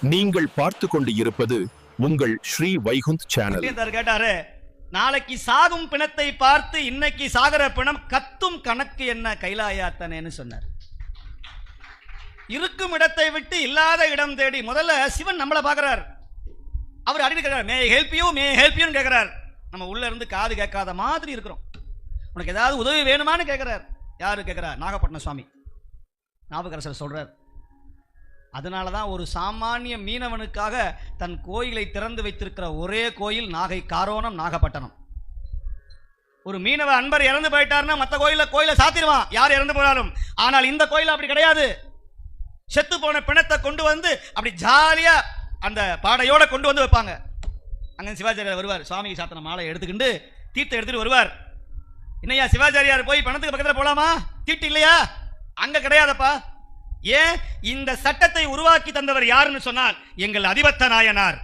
நீங்கள் பார்த்து கொண்டு இருப்பது உங்கள் ஸ்ரீ வைகுந்த் சேனல் கேட்டாரு நாளைக்கு சாகும் பிணத்தை பார்த்து இன்னைக்கு சாகர பிணம் கத்தும் கணக்கு என்ன கைலாயாத்தனேன்னு சொன்னார். இருக்கும் இடத்தை விட்டு இல்லாத இடம் தேடி முதல்ல சிவன் நம்மளை பார்க்கறார். அவர் அடிக்கடி கேட்கிறார் may help you may help யூன்னு கேட்கிறார். நம்ம உள்ள இருந்து காது கேட்காத மாதிரி இருக்கிறோம். உனக்கு ஏதாவது உதவி வேணுமான்னு கேட்கிறார். யாரு கேட்கிறார் நாகப்பட்டினம் சுவாமி. நாவுக்கரசர் சொல்றார் அதனால தான் ஒரு சாமானிய மீனவனுக்காக தன் கோயிலை திறந்து வைத்திருக்கிற ஒரே கோயில் நாகை காரோணம் நாகப்பட்டினம். ஒரு மீனவ அன்பர் இறந்து போயிட்டாருன்னா மற்ற கோயிலில் கோயிலை சாத்திடுவான். யார் இறந்து போனாலும். ஆனால் இந்த கோயில் அப்படி கிடையாது. செத்து போன பிணத்தை கொண்டு வந்து அப்படி ஜாலியாக அந்த பாடையோட கொண்டு வந்து வைப்பாங்க. அங்கே சிவாச்சாரியார் வருவார். சுவாமிக்கு சாத்தன மாலை எடுத்துக்கிண்டு தீர்த்தம் எடுத்துகிட்டு வருவார். என்னய்யா சிவாச்சாரியார் போய் பணத்துக்கு பக்கத்தில் போகலாமா தீட்டு இல்லையா? அங்கே கிடையாதப்பா. ஏன் இந்த சட்டத்தை உருவாக்கி தந்தவர் யாருன்னு சொன்னால் எங்கள் அதிபத்த நாயனார்